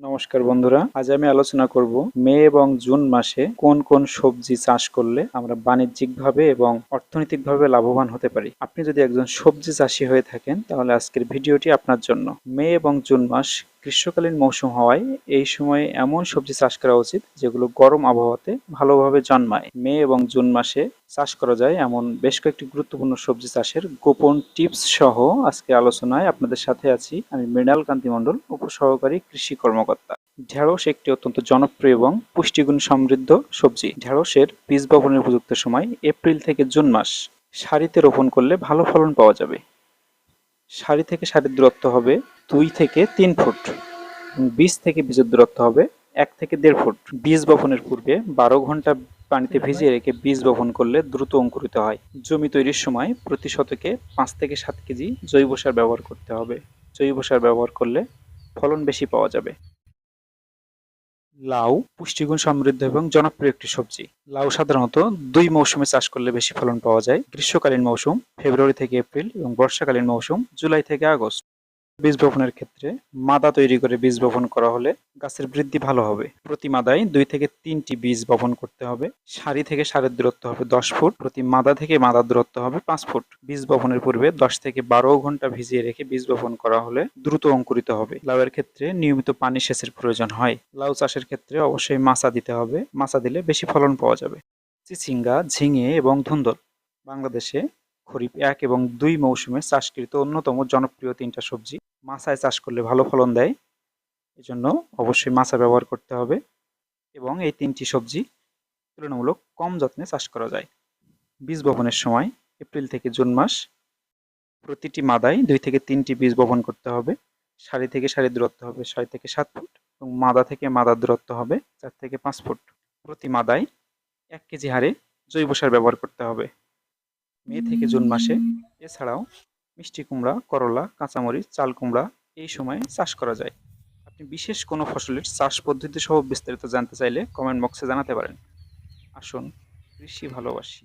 নমস্কার বন্ধুরা, আজ আমি আলোচনা করব মে এবং জুন মাসে কোন কোন সবজি চাষ করলে আমরা বাণিজ্যিকভাবে এবং অর্থনৈতিকভাবে লাভবান হতে পারি। আপনি যদি একজন সবজি চাষি হয়ে থাকেন, তাহলে আজকের ভিডিওটি আপনার জন্য। মে এবং জুন মাস গ্রীষ্মকালীন মৌসুম হওয়ায় এই সময়ে এমন সবজি চাষ করা উচিত যেগুলো গরম আবহাওয়াতে ভালোভাবে জন্মায়। মে এবং জুন মাসে চাষ করা যায় এমন বেশ কয়েকটি গুরুত্বপূর্ণ সবজি চাষের গোপন টিপস সহ আজকে আলোচনায় আপনাদের সাথে আছি আমি মৃণাল কান্তি মণ্ডল, উপসহকারী কৃষি কর্মকর্তা। ঢেঁড়স একটি অত্যন্ত জনপ্রিয় এবং পুষ্টিগুণ সমৃদ্ধ সবজি। ঢেঁড়সের বীজ বপনের উপযুক্ত সময় এপ্রিল থেকে জুন মাস। সারিতে রোপণ করলে ভালো ফলন পাওয়া যাবে। সারি থেকে সারির দূরত্ব হবে দুই থেকে তিন ফুট। বীজ থেকে বীজের দূরত্ব হবে এক থেকে দেড় ফুট। বীজ বপনের পূর্বে বারো ঘণ্টা পানিতে ভিজিয়ে রেখে বীজ বপন করলে দ্রুত অঙ্কুরিত হয়। জমি তৈরির সময় প্রতি শতকে পাঁচ থেকে সাত কেজি জৈব সার ব্যবহার করতে হবে। জৈব সার ব্যবহার করলে ফলন বেশি পাওয়া যাবে। লাউ পুষ্টিগুণ সমৃদ্ধ এবং জনপ্রিয় একটি সবজি। লাউ সাধারণত দুই মৌসুমে চাষ করলে বেশি ফলন পাওয়া যায়। গ্রীষ্মকালীন মৌসুম ফেব্রুয়ারি থেকে এপ্রিল এবং বর্ষাকালীন মৌসুম জুলাই থেকে আগস্ট। বীজ বপনের ক্ষেত্রে মাদা তৈরি করে বীজ বপন করা হলে গাছের বৃদ্ধি ভালো হবে। প্রতি মাদায় দুই থেকে তিনটি বীজ বপন করতে হবে। সারি থেকে সারের দূরত্ব হবে দশ ফুট। প্রতি মাদা থেকে মাদার দূরত্ব হবে পাঁচ ফুট। বীজ বপনের পূর্বে দশ থেকে বারো ঘণ্টা ভিজিয়ে রেখে বীজ বপন করা হলে দ্রুত অঙ্কুরিত হবে। লাউয়ের ক্ষেত্রে নিয়মিত পানি সেচের প্রয়োজন হয়। লাউ চাষের ক্ষেত্রে অবশ্যই মাচা দিতে হবে। মাছা দিলে বেশি ফলন পাওয়া যাবে। চিচিঙ্গা, ঝিঙে এবং ধুন্দল। বাংলাদেশে খরিফ এক এবং দুই মৌসুমে চাষকৃত অন্যতম জনপ্রিয় তিনটা সবজি মাছায় চাষ করলে ভালো ফলন দেয়। এজন্য অবশ্যই মাছা ব্যবহার করতে হবে এবং এই তিনটি সবজি তুলনামূলক কম যত্নে চাষ করা যায়। বীজ বপনের সময় এপ্রিল থেকে জুন মাস প্রতিটি মাদায় দুই থেকে তিনটি বীজ বপন করতে হবে। সারি থেকে সারি দূরত্ব হবে ছয় থেকে সাত ফুট এবং মাদা থেকে মাদার দূরত্ব হবে চার থেকে পাঁচ ফুট। প্রতি মাদায় এক কেজি হারে জৈব সার ব্যবহার করতে হবে। মে থেকে জুন মাসে এছাড়াও মিষ্টি কুমড়া, করলা, কাঁচামরিচ, চাল কুমড়া এই সময়ে চাষ করা যায়। আপনি বিশেষ কোনো ফসলের চাষ পদ্ধতি সহ বিস্তারিত জানতে চাইলে কমেন্ট বক্সে জানাতে পারেন। আসুন, কৃষি ভালোবাসি।